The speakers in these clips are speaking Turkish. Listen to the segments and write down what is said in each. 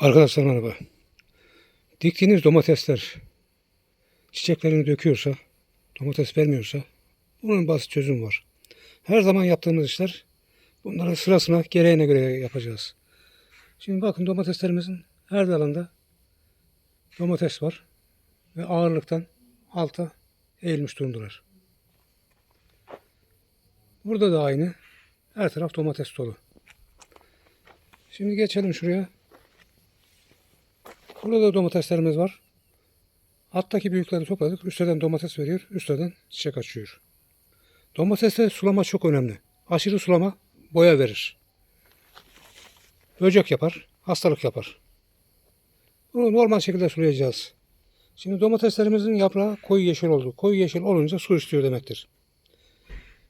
Arkadaşlar merhaba. Diktiğiniz domatesler çiçeklerini döküyorsa, domates vermiyorsa bunun basit çözüm var. Her zaman yaptığımız işler bunları sırasına gereğine göre yapacağız. Şimdi bakın domateslerimizin her dalında domates var ve ağırlıktan alta eğilmiş durumdalar. Burada da aynı. Her taraf domates dolu. Şimdi geçelim şuraya. Burada da domateslerimiz var. Alttaki büyükleri topladık. Üstten domates veriyor. Üstten çiçek açıyor. Domateste sulama çok önemli. Aşırı sulama boya verir. Böcek yapar. Hastalık yapar. Bunu normal şekilde sulayacağız. Şimdi domateslerimizin yaprağı koyu yeşil oldu. Koyu yeşil olunca su istiyor demektir.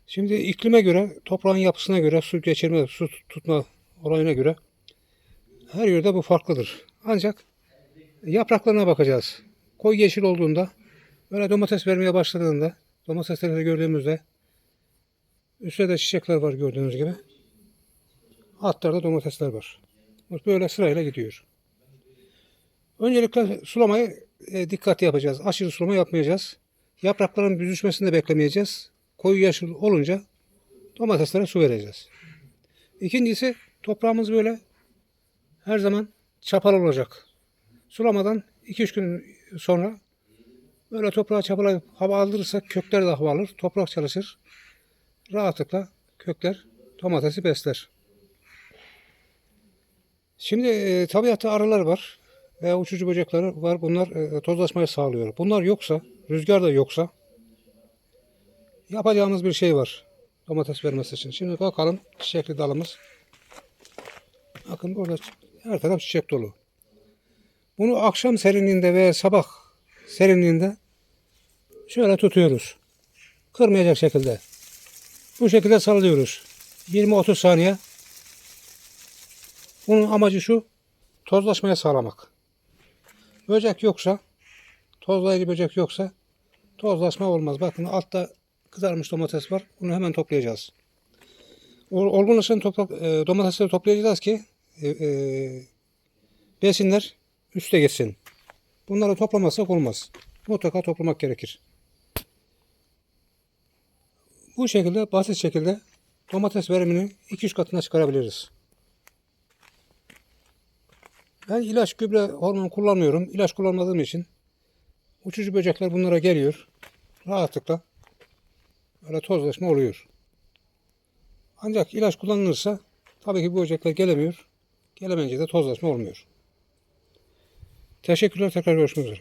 Şimdi iklime göre, toprağın yapısına göre, su geçirme, su tutma olayına göre her yerde bu farklıdır. Ancak yapraklarına bakacağız. Koyu yeşil olduğunda, böyle domates vermeye başladığında, domatesleri gördüğümüzde üstte de çiçekler var gördüğünüz gibi. Altlarda domatesler var. Böyle sırayla gidiyor. Öncelikle sulamayı e, dikkatli yapacağız. Aşırı sulama yapmayacağız. Yaprakların büzüşmesini de beklemeyeceğiz. Koyu yeşil olunca domateslere su vereceğiz. İkincisi toprağımız böyle her zaman çapalı olacak. Sulamadan 2-3 gün sonra böyle toprağa çapalayıp hava aldırırsak kökler de hava alır. Toprak çalışır. Rahatlıkla kökler domatesi besler. Şimdi e, tabiatta arılar var veya uçucu böcekler var. Bunlar e, tozlaşmayı sağlıyor. Bunlar yoksa, rüzgar da yoksa yapacağımız bir şey var domates vermesi için. Şimdi bakalım çiçekli dalımız. Bakın burada her taraf çiçek dolu. Bunu akşam serinliğinde veya sabah serinliğinde şöyle tutuyoruz. Kırmayacak şekilde. Bu şekilde sallıyoruz. 20-30 saniye. Bunun amacı şu. Tozlaşmaya sağlamak. Böcek yoksa, tozlayıcı böcek yoksa tozlaşma olmaz. Bakın altta kızarmış domates var. Bunu hemen toplayacağız. Ol- Olgunlaşan e, domatesleri toplayacağız ki e, e, besinler üste geçsin. Bunları toplamazsak olmaz. Mutlaka toplamak gerekir. Bu şekilde basit şekilde domates verimini 2-3 katına çıkarabiliriz. Ben ilaç, gübre, hormon kullanmıyorum. İlaç kullanmadığım için uçucu böcekler bunlara geliyor. Rahatlıkla böyle tozlaşma oluyor. Ancak ilaç kullanılırsa tabii ki bu böcekler gelemiyor. Gelemeyince de tozlaşma olmuyor. Teşekkürler tekrar görüşmek üzere.